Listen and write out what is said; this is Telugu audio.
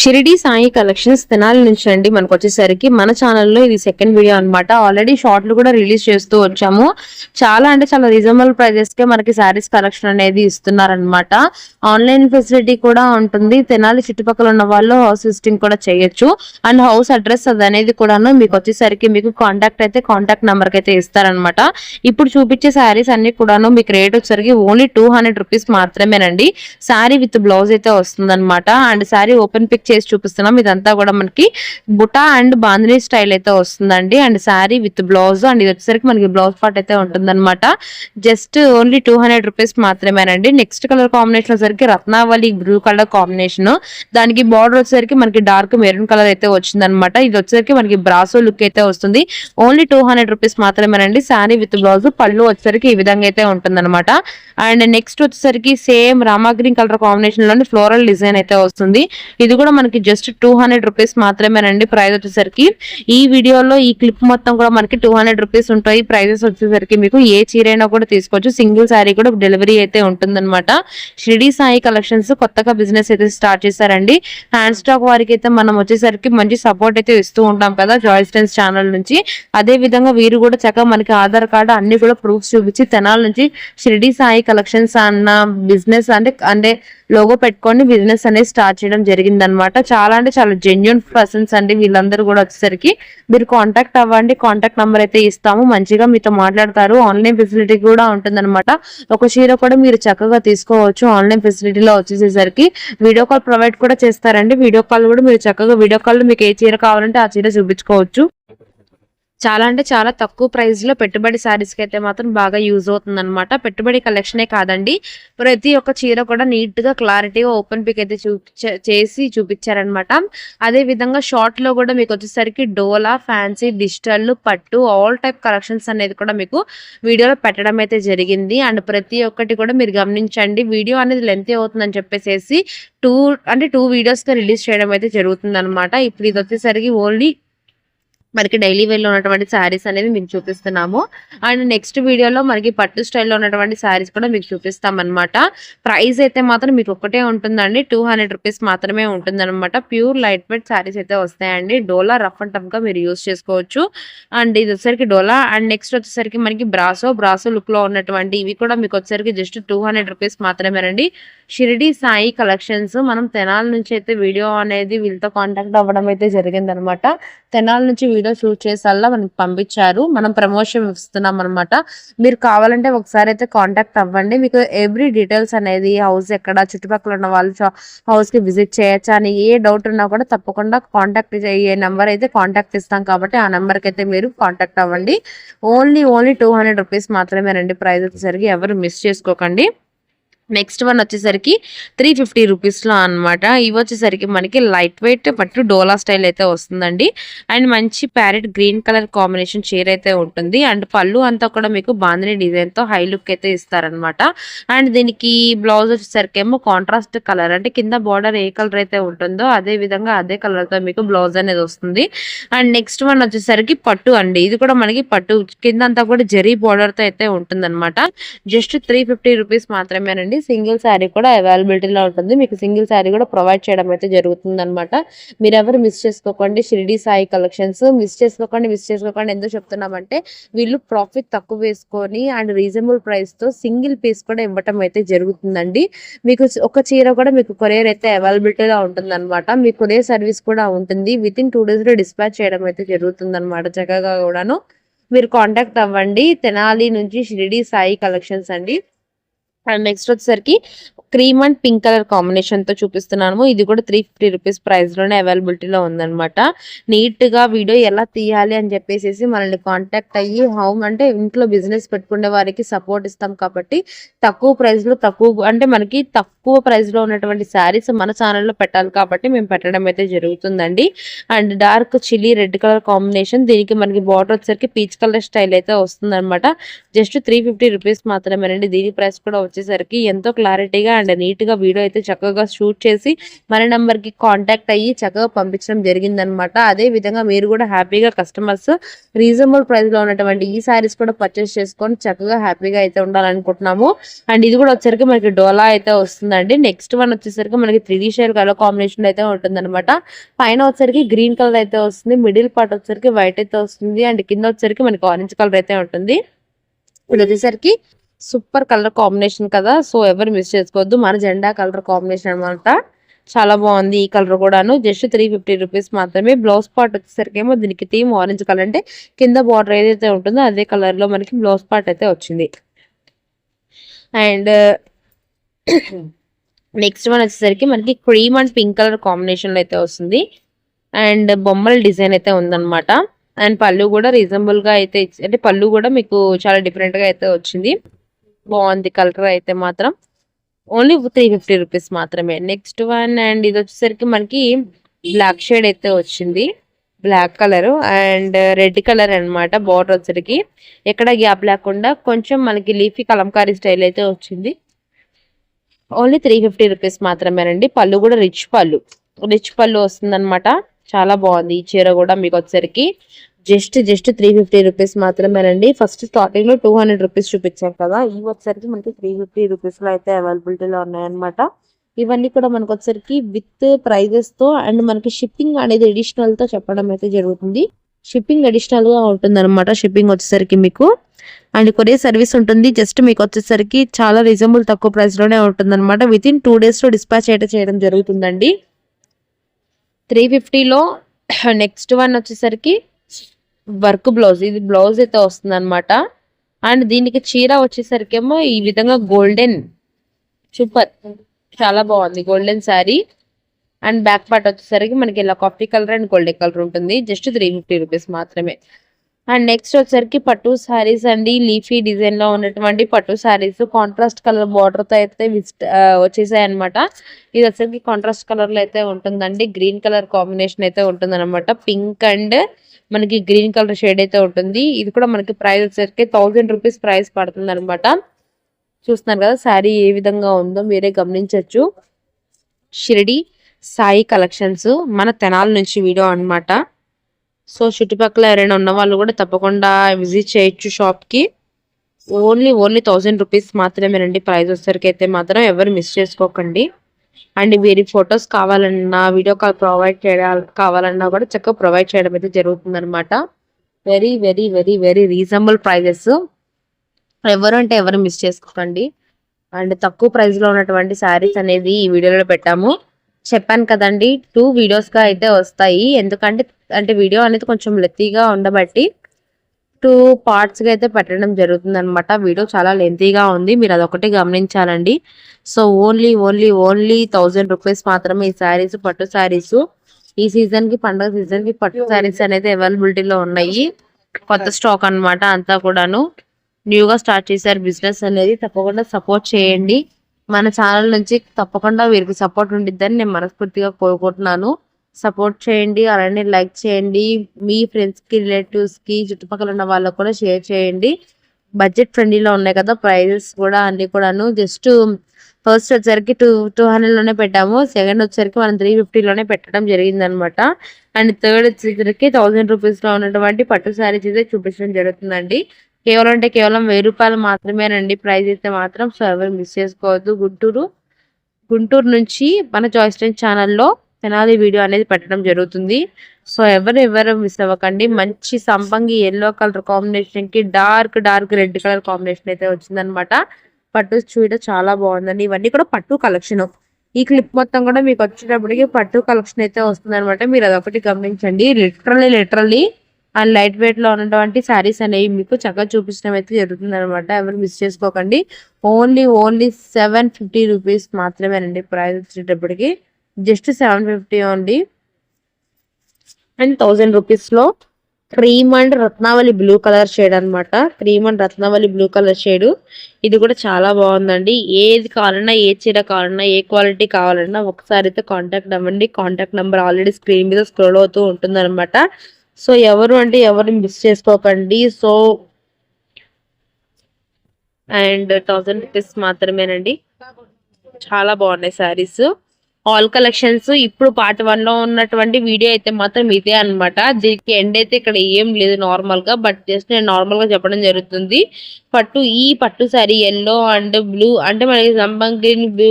షిరిడి సాయి కలెక్షన్స్ తెనాలి నుంచి అండి మనకు వచ్చేసరికి మన ఛానల్లో ఇది సెకండ్ వీడియో అన్నమాట. ఆల్రెడీ షార్ట్లు కూడా రిలీజ్ చేస్తూ వచ్చాము. చాలా అంటే చాలా రీజనబుల్ ప్రైజెస్కే మనకి శారీస్ కలెక్షన్ అనేది ఇస్తున్నారనమాట ఆన్లైన్ ఫెసిలిటీ కూడా ఉంటుంది. తెనాలి చుట్టుపక్కల ఉన్న వాళ్ళు హౌస్ విజిటింగ్ కూడా చేయొచ్చు. అండ్ హౌస్ అడ్రస్ అది అనేది కూడాను మీకు వచ్చేసరికి మీకు కాంటాక్ట్ అయితే కాంటాక్ట్ నెంబర్కి అయితే ఇస్తారనమాట ఇప్పుడు చూపించే శారీస్ అన్ని కూడాను మీకు రేట్ వచ్చేసరికి ఓన్లీ టూ హండ్రెడ్ రూపీస్ మాత్రమేనండి. శారీ విత్ బ్లౌజ్ అయితే వస్తుందన్నమాట. అండ్ శారీ ఓపెన్ పిక్ చేసి చూపిస్తున్నాం. ఇదంతా కూడా మనకి బుటా అండ్ బాంధిని స్టైల్ అయితే వస్తుందండి. And saree with blouse and ఇది వచ్చేసరికి మనకి బ్లౌజ్ పార్ట్ అయితే ఉంటుందన్నమాట. Just only two hundred rupees మాత్రమేనండి. నెక్స్ట్ కలర్ కాంబినేషన్ వచ్చేసరికి రత్నావళి బ్లూ కలర్ కాంబినేషన్. దానికి బార్డర్ వచ్చేసరికి మనకి డార్క్ మెరూన్ కలర్ అయితే వచ్చిందనమాట ఇది వచ్చేసరికి మనకి బ్రాసో లుక్ అయితే వస్తుంది. ఓన్లీ టూ హండ్రెడ్ రూపీస్ మాత్రమేనండి. శారీ విత్ బ్లౌజ్ పళ్ళు వచ్చేసరికి ఈ విధంగా అయితే ఉంటుందన్నమాట. అండ్ నెక్స్ట్ వచ్చేసరికి సేమ్ రామా గ్రీన్ కలర్ కాంబినేషన్లోని ఫ్లోరల్ డిజైన్ అయితే వస్తుంది. ఇది కూడా మనకి జస్ట్ టూ హండ్రెడ్ రూపీస్ మాత్రమేనండి ప్రైస్ వచ్చేసరికి. ఈ వీడియోలో ఈ క్లిప్ మొత్తం కూడా మనకి టూ హండ్రెడ్ రూపీస్ ఉంటాయి. ప్రైజెస్ వచ్చేసరికి మీకు ఏ చీరైనా కూడా తీసుకోవచ్చు. సింగిల్ శారీ కూడా డెలివరీ అయితే ఉంటుందన్నమాట. షిరిడి సాయి కలెక్షన్స్ కొత్తగా బిజినెస్ అయితే స్టార్ట్ చేశారండి. హ్యాండ్ స్టాక్ వారికి అయితే మనం వచ్చేసరికి మంచి సపోర్ట్ అయితే ఇస్తూ ఉంటాం కదా జాయిస్టెన్స్ ఛానల్ నుంచి. అదే విధంగా వీరు కూడా చక్కగా మనకి ఆధార్ కార్డు అన్ని కూడా ప్రూఫ్స్ చూపించి తెనాల నుంచి షిరిడి సాయి కలెక్షన్స్ అన్న బిజినెస్ అంటే అంటే లోగో పెట్టుకొని బిజినెస్ అనేది స్టార్ట్ చేయడం జరిగింది అనమాట చాలా అంటే చాలా జెన్యున్ పర్సన్స్ అండి వీళ్ళందరూ కూడా వచ్చేసరికి. మీరు కాంటాక్ట్ అవ్వండి కాంటాక్ట్ నెంబర్ అయితే ఇస్తాము. మంచిగా మీతో మాట్లాడతారు. ఆన్లైన్ ఫెసిలిటీ కూడా ఉంటుందన్నమాట. ఒక చీర కూడా మీరు చక్కగా తీసుకోవచ్చు ఆన్లైన్ ఫెసిలిటీలో వచ్చేసేసరికి. వీడియో కాల్ ప్రొవైడ్ కూడా చేస్తారండి. వీడియో కాల్ కూడా మీరు చక్కగా వీడియో కాల్ మీకు ఏ చీర కావాలంటే ఆ చీర చూపించుకోవచ్చు. చాలా అంటే చాలా తక్కువ ప్రైస్లో పెట్టుబడి శారీస్కి అయితే మాత్రం బాగా యూజ్ అవుతుంది అనమాట పెట్టుబడి కలెక్షనే కాదండి. ప్రతి ఒక్క చీర కూడా నీట్గా క్లారిటీగా ఓపెన్ పిక్ అయితే చూపించ చేసి చూపించారనమాట అదే విధంగా షార్ట్లో కూడా మీకు వచ్చేసరికి డోలా ఫ్యాన్సీ డిజిటల్ పట్టు ఆల్ టైప్ కలెక్షన్స్ అనేది కూడా మీకు వీడియోలో పెట్టడం అయితే జరిగింది. అండ్ ప్రతి ఒక్కటి కూడా మీరు గమనించండి. వీడియో అనేది లెంత్ అవుతుందని చెప్పేసి టూ అంటే టూ వీడియోస్గా రిలీజ్ చేయడం అయితే జరుగుతుంది అనమాట ఇప్పుడు ఇది వచ్చేసరికి ఓన్లీ మనకి డైలీ వేర్లో ఉన్నటువంటి శారీస్ అనేది మీకు చూపిస్తున్నాము. అండ్ నెక్స్ట్ వీడియోలో మనకి పట్టు స్టైల్లో ఉన్నటువంటి శారీస్ కూడా మీకు చూపిస్తాం అనమాట ప్రైస్ అయితే మాత్రం మీకు ఒకటే ఉంటుందండి. టూ హండ్రెడ్ రూపీస్ మాత్రమే ఉంటుందన్నమాట. ప్యూర్ లైట్ వెయిట్ శారీస్ అయితే వస్తాయండి. డోలా రఫ్ అండ్ టఫ్గా మీరు యూస్ చేసుకోవచ్చు. అండ్ ఇది వచ్చేసరికి డోలా అండ్ నెక్స్ట్ వచ్చేసరికి మనకి బ్రాసో బ్రాసో లుక్లో ఉన్నటువంటి ఇవి కూడా మీకు వచ్చేసరికి జస్ట్ టూ హండ్రెడ్ రూపీస్ మాత్రమేనండి. షిరిడి సాయి కలెక్షన్స్ మనం తెనాల నుంచి అయితే వీడియో అనేది వీళ్ళతో కాంటాక్ట్ అవ్వడం అయితే జరిగిందనమాట తెనాల నుంచి వీడియో షూట్ చేసేలా మనకి పంపించారు. మనం ప్రమోషన్ ఇస్తున్నాం అనమాట మీరు కావాలంటే ఒకసారి అయితే కాంటాక్ట్ అవ్వండి. మీకు ఎవ్రీ డీటెయిల్స్ అనేది హౌస్ ఎక్కడ చుట్టుపక్కల ఉన్న వాళ్ళు హౌస్కి విజిట్ చేయొచ్చా అని ఏ డౌట్ ఉన్నా కూడా తప్పకుండా కాంటాక్ట్ ఏ నెంబర్ అయితే కాంటాక్ట్ ఇస్తాం కాబట్టి ఆ నెంబర్కి అయితే మీరు కాంటాక్ట్ అవ్వండి. Only only two hundred rupees మాత్రమేనండి ప్రైస్ వచ్చేసరికి ఎవరు మిస్ చేసుకోకండి. నెక్స్ట్ వన్ వచ్చేసరికి త్రీ ఫిఫ్టీ రూపీస్లో అనమాట ఇవి వచ్చేసరికి మనకి లైట్ వెయిట్ పట్టు డోలా స్టైల్ అయితే వస్తుందండి. అండ్ మంచి ప్యారెట్ గ్రీన్ కలర్ కాంబినేషన్ చీర అయితే ఉంటుంది. అండ్ పళ్ళు అంతా కూడా మీకు బాంధిని డిజైన్తో హై లుక్ అయితే ఇస్తారనమాట అండ్ దీనికి బ్లౌజ్ వచ్చేసరికి ఏమో కాంట్రాస్ట్ కలర్ అంటే కింద బార్డర్ ఏ కలర్ అయితే ఉంటుందో అదే విధంగా అదే కలర్తో మీకు బ్లౌజ్ అనేది వస్తుంది. అండ్ నెక్స్ట్ వన్ వచ్చేసరికి పట్టు అండి. ఇది కూడా మనకి పట్టు కింద అంతా కూడా జరీ బార్డర్తో అయితే ఉంటుందన్నమాట. జస్ట్ త్రీ ఫిఫ్టీ రూపీస్ మాత్రమేనండి. సింగిల్ శారీ కూడా అవైలబిలిటీలో ఉంటుంది. మీకు సింగిల్ శారీ కూడా ప్రొవైడ్ చేయడం అయితే జరుగుతుంది అనమాట మీరు ఎవరు మిస్ చేసుకోకండి. షిరిడి సాయి కలెక్షన్స్ మిస్ చేసుకోకండి మిస్ చేసుకోకండి. ఎందుకు చెప్తున్నామంటే వీళ్ళు ప్రాఫిట్ తక్కువ వేసుకొని అండ్ రీజనబుల్ ప్రైస్తో సింగిల్ పీస్ కూడా ఇవ్వటం అయితే జరుగుతుందండి. మీకు ఒక చీర కూడా మీకు కొరియర్ అయితే అవైలబిలిటీలో ఉంటుంది అనమాట మీ కొరియర్ సర్వీస్ కూడా ఉంటుంది. విత్ ఇన్ టూ డేస్లో డిస్పాచ్ చేయడం అయితే జరుగుతుంది అనమాట చక్కగా కూడాను. మీరు కాంటాక్ట్ అవ్వండి. తెనాలి నుంచి షిరిడి సాయి కలెక్షన్స్ అండి. అండ్ నెక్స్ట్ వచ్చేసరికి క్రీమ్ అండ్ పింక్ కలర్ కాంబినేషన్తో చూపిస్తున్నాము. ఇది కూడా త్రీ ఫిఫ్టీ రూపీస్ ప్రైస్లోనే అవైలబిలిటీలో ఉందన్నమాట. నీట్గా వీడియో ఎలా తీయాలి అని చెప్పేసి మనల్ని కాంటాక్ట్ అయ్యి హోమ్ అంటే ఇంట్లో బిజినెస్ పెట్టుకునే వారికి సపోర్ట్ ఇస్తాం కాబట్టి తక్కువ ప్రైస్లో తక్కువ అంటే మనకి తక్కువ ప్రైస్లో ఉన్నటువంటి శారీస్ మన ఛానల్లో పెట్టాలి కాబట్టి మేము పెట్టడం అయితే జరుగుతుందండి. And dark chilli red colour combination దీనికి మనకి బార్డర్ వచ్చేసరికి పీచ్ కలర్ స్టైల్ అయితే వస్తుంది జస్ట్ త్రీ ఫిఫ్టీ రూపీస్ మాత్రమేనండి. దీని ప్రైస్ కూడా వచ్చేసరికి ఎంతో క్లారిటీగా అండ్ నీట్గా వీడియో అయితే చక్కగా షూట్ చేసి మన నెంబర్కి కాంటాక్ట్ అయ్యి చక్కగా పంపించడం జరిగిందనమాట అదే విధంగా మీరు కూడా హ్యాపీగా కస్టమర్స్ రీజనబుల్ ప్రైస్లో ఉన్నటువంటి ఈ సారీస్ కూడా పర్చేస్ చేసుకొని చక్కగా హ్యాపీగా అయితే ఉండాలనుకుంటున్నాము. అండ్ ఇది కూడా వచ్చేసరికి మనకి డోలా అయితే వస్తుందండి. నెక్స్ట్ వన్ వచ్చేసరికి మనకి త్రీ షేర్ కలర్ కాంబినేషన్ అయితే ఉంటుందన్నమాట. పైన వచ్చేసరికి గ్రీన్ కలర్ అయితే వస్తుంది. మిడిల్ పార్ట్ వచ్చేసరికి వైట్ అయితే వస్తుంది. అండ్ కింద వచ్చేసరికి మనకి ఆరెంజ్ కలర్ అయితే ఉంటుంది. ఇది వచ్చేసరికి సూపర్ కలర్ కాంబినేషన్ కదా. సో ఎవరు మిస్ చేసుకోవద్దు. మన జెండా కలర్ కాంబినేషన్ అనమాట చాలా బాగుంది ఈ కలర్ కూడాను. జస్ట్ త్రీ ఫిఫ్టీ రూపీస్ మాత్రమే. బ్లౌజ్ పార్ట్ వచ్చేసరికి ఏమో దీనికి థీమ్ ఆరెంజ్ కలర్ అంటే కింద బార్డర్ ఏదైతే ఉంటుందో అదే కలర్లో మనకి బ్లౌజ్ పార్ట్ అయితే వచ్చింది. అండ్ నెక్స్ట్ వన్ వచ్చేసరికి మనకి క్రీమ్ అండ్ పింక్ కలర్ కాంబినేషన్లో అయితే వస్తుంది. అండ్ బొమ్మల డిజైన్ అయితే ఉందన్నమాట. అండ్ పళ్ళు కూడా రీజనబుల్గా అయితే అంటే పళ్ళు కూడా మీకు చాలా డిఫరెంట్గా అయితే వచ్చింది. బాగుంది కలర్ అయితే మాత్రం. ఓన్లీ త్రీ ఫిఫ్టీ రూపీస్ మాత్రమే. నెక్స్ట్ వన్ అండ్ ఇది వచ్చేసరికి మనకి బ్లాక్ షేడ్ అయితే వచ్చింది. Black colour and red colour అనమాట బార్డర్ వచ్చరికి ఎక్కడ గ్యాప్ లేకుండా కొంచెం మనకి లీఫీ కలంకారీ స్టైల్ అయితే వచ్చింది. ఓన్లీ త్రీ ఫిఫ్టీ రూపీస్ మాత్రమేనండి. పళ్ళు కూడా రిచ్ పళ్ళు. రిచ్ పళ్ళు వస్తుందన్నమాట. చాలా బాగుంది ఈ చీర కూడా మీకు వచ్చేసరికి. Just just three fifty rupees మాత్రమేనండి. ఫస్ట్ స్టార్టింగ్లో టూ హండ్రెడ్ రూపీస్ చూపించాం కదా. ఇవి వచ్చేసరికి మనకి త్రీ ఫిఫ్టీ రూపీస్లో అయితే అవైలబిలిటీలో ఉన్నాయన్నమాట. ఇవన్నీ కూడా మనకు వచ్చేసరికి విత్ ప్రైజెస్తో అండ్ మనకి షిప్పింగ్ అనేది అడిషనల్తో చెప్పడం అయితే జరుగుతుంది. షిప్పింగ్ అడిషనల్గా ఉంటుంది అనమాట షిప్పింగ్ వచ్చేసరికి మీకు. అండ్ కొరియర్ సర్వీస్ ఉంటుంది. జస్ట్ మీకు వచ్చేసరికి చాలా రీజనబుల్ తక్కువ ప్రైస్లోనే ఉంటుంది అనమాట విత్ ఇన్ టూ డేస్లో డిస్పాచ్ అయితే చేయడం జరుగుతుందండి. త్రీ ఫిఫ్టీలో నెక్స్ట్ వన్ వచ్చేసరికి వర్క్ బ్లౌజ్ ఇది బ్లౌజ్ అయితే వస్తుంది అనమాట అండ్ దీనికి చీర వచ్చేసరికి ఏమో ఈ విధంగా గోల్డెన్. సూపర్. చాలా బాగుంది golden saree. And back part వచ్చేసరికి మనకి ఇలా coffee colour and golden colour ఉంటుంది. జస్ట్ త్రీ ఫిఫ్టీ రూపీస్ మాత్రమే. అండ్ నెక్స్ట్ వచ్చేసరికి పట్టు శారీస్ అండి. లీఫీ డిజైన్లో ఉన్నటువంటి పట్టు శారీస్. కాంట్రాస్ట్ కలర్ బార్డర్తో అయితే విజిట్ వచ్చేసాయి అనమాట ఇది వచ్చేసరికి కాంట్రాస్ట్ కలర్లో అయితే ఉంటుందండి. గ్రీన్ కలర్ కాంబినేషన్ అయితే ఉంటుంది పింక్ అండ్ మనకి గ్రీన్ కలర్ షేడ్ అయితే ఉంటుంది. ఇది కూడా మనకి ప్రైస్ వచ్చేసరికి థౌజండ్ రూపీస్ ప్రైస్ పడుతుంది అనమాట చూస్తున్నారు కదా శారీ ఏ విధంగా ఉందో మీరే గమనించవచ్చు షిరిడి సాయి కలెక్షన్స్ మన తెనాల నుంచి వీడియో అన్నమాట. సో చుట్టుపక్కల ఎవరైనా ఉన్న వాళ్ళు కూడా తప్పకుండా విజిట్ చేయొచ్చు షాప్కి. ఓన్లీ ఓన్లీ థౌసండ్ రూపీస్ మాత్రమేనండి ప్రైస్ వచ్చేసరికి అయితే మాత్రం ఎవరు మిస్ చేసుకోకండి. అండ్ వీరి ఫొటోస్ కావాలన్నా వీడియో కాల్ ప్రొవైడ్ చేయాలి కావాలన్నా కూడా చక్కగా ప్రొవైడ్ చేయడం అయితే జరుగుతుంది అనమాట very very very very reasonable prices. ఎవరు అంటే ఎవరు మిస్ చేసుకోకండి. అండ్ తక్కువ ప్రైస్లో ఉన్నటువంటి శారీస్ అనేది ఈ వీడియోలో పెట్టాము. చెప్పాను కదండి టూ వీడియోస్గా అయితే వస్తాయి. ఎందుకంటే అంటే వీడియో అనేది కొంచెం లెత్తిగా ఉండబట్టి టూ పార్ట్స్గా అయితే పెట్టడం జరుగుతుంది అనమాట వీడియో చాలా లెంతీగా ఉంది. మీరు అదొకటి గమనించాలండి. So only only only thousand rupees మాత్రమే ఈ శారీస్ పట్టు శారీస్ ఈ సీజన్కి పండుగ సీజన్కి పట్టు శారీస్ అనేది అవైలబిలిటీలో ఉన్నాయి. కొత్త స్టాక్ అన్నమాట అంతా కూడాను. న్యూగా స్టార్ట్ చేశారు బిజినెస్ అనేది. తప్పకుండా సపోర్ట్ చేయండి. మన ఛానల్ నుంచి తప్పకుండా వీరికి సపోర్ట్ ఉండిద్దని నేను మనస్ఫూర్తిగా కోరుకుంటున్నాను. సపోర్ట్ చేయండి అలానే లైక్ చేయండి మీ ఫ్రెండ్స్కి చుట్టుపక్కల ఉన్న వాళ్ళకు కూడా షేర్ చేయండి. బడ్జెట్ ఫ్రెండ్లీలో ఉన్నాయి కదా ప్రైజెస్ కూడా అన్ని కూడాను. జస్ట్ ఫస్ట్ వచ్చేసరికి టూ టూ హండ్రెడ్లోనే పెట్టాము. సెకండ్ వచ్చేసరికి మనం త్రీ లోనే పెట్టడం జరిగింది అనమాట అండ్ థర్డ్ వచ్చేసరికి థౌసండ్ రూపీస్లో ఉన్నటువంటి పట్టు శారీస్ అయితే చూపించడం జరుగుతుందండి. కేవలం అంటే కేవలం వెయ్యి రూపాయలు మాత్రమేనండి. ప్రైస్ అయితే మాత్రం సో ఎవరు మిస్ చేసుకోవద్దు. గుంటూరు గుంటూరు నుంచి మన చాయిస్ టెన్ ఛానల్లో తెనాలి వీడియో అనేది పెట్టడం జరుగుతుంది. సో ఎవరు ఎవరు మిస్ అవ్వకండి. మంచి సంపంగి ఎల్లో కలర్ కాంబినేషన్కి dark dark red colour combination అయితే వచ్చిందనమాట. పట్టు చూడ చాలా బాగుందండి. ఇవన్నీ కూడా పట్టు కలెక్షన్ ఈ క్లిప్ మొత్తం కూడా మీకు వచ్చేటప్పటికి పట్టు కలెక్షన్ అయితే వస్తుంది అనమాట మీరు అదొకటి గమనించండి. లిటరల్లీ లిటరల్లీ అండ్ లైట్ వెయిట్లో ఉన్నటువంటి శారీస్ అనేవి మీకు చక్కగా చూపించడం అయితే జరుగుతుంది అనమాట ఎవరు మిస్ చేసుకోకండి. Only only seven fifty rupees మాత్రమేనండి ప్రైస్ వచ్చేటప్పటికి. Just seven fifty only and thousand రూపీస్లో cream and Ratnavali blue colour shade అన్నమాట. Cream and Ratnavali blue colour shade ఇది కూడా చాలా బాగుందండి. ఏది కావాలన్నా ఏ చీర కావాలన్నా ఏ క్వాలిటీ కావాలన్నా ఒకసారి అయితే కాంటాక్ట్ అవ్వండి. కాంటాక్ట్ నెంబర్ ఆల్రెడీ స్క్రీన్ మీద స్క్రోల్ అవుతూ ఉంటుంది సో ఎవరు అంటే ఎవరిని మిస్ చేసుకోకండి. సో అండ్ థౌసండ్ రూపీస్ మాత్రమేనండి. చాలా బాగున్నాయి శారీస్. ఆల్ కలెక్షన్స్ ఇప్పుడు పార్ట్ వన్లో ఉన్నటువంటి వీడియో అయితే మాత్రం ఇదే అన్నమాట. దీనికి ఎండ్ అయితే ఇక్కడ ఏం లేదు నార్మల్గా బట్ జస్ట్ నేను నార్మల్గా చెప్పడం జరుగుతుంది. పట్టు ఈ పట్టు శారీ ఎల్లో అండ్ బ్లూ అంటే మనకి సంబంగ్ గ్రీన్ బ్లూ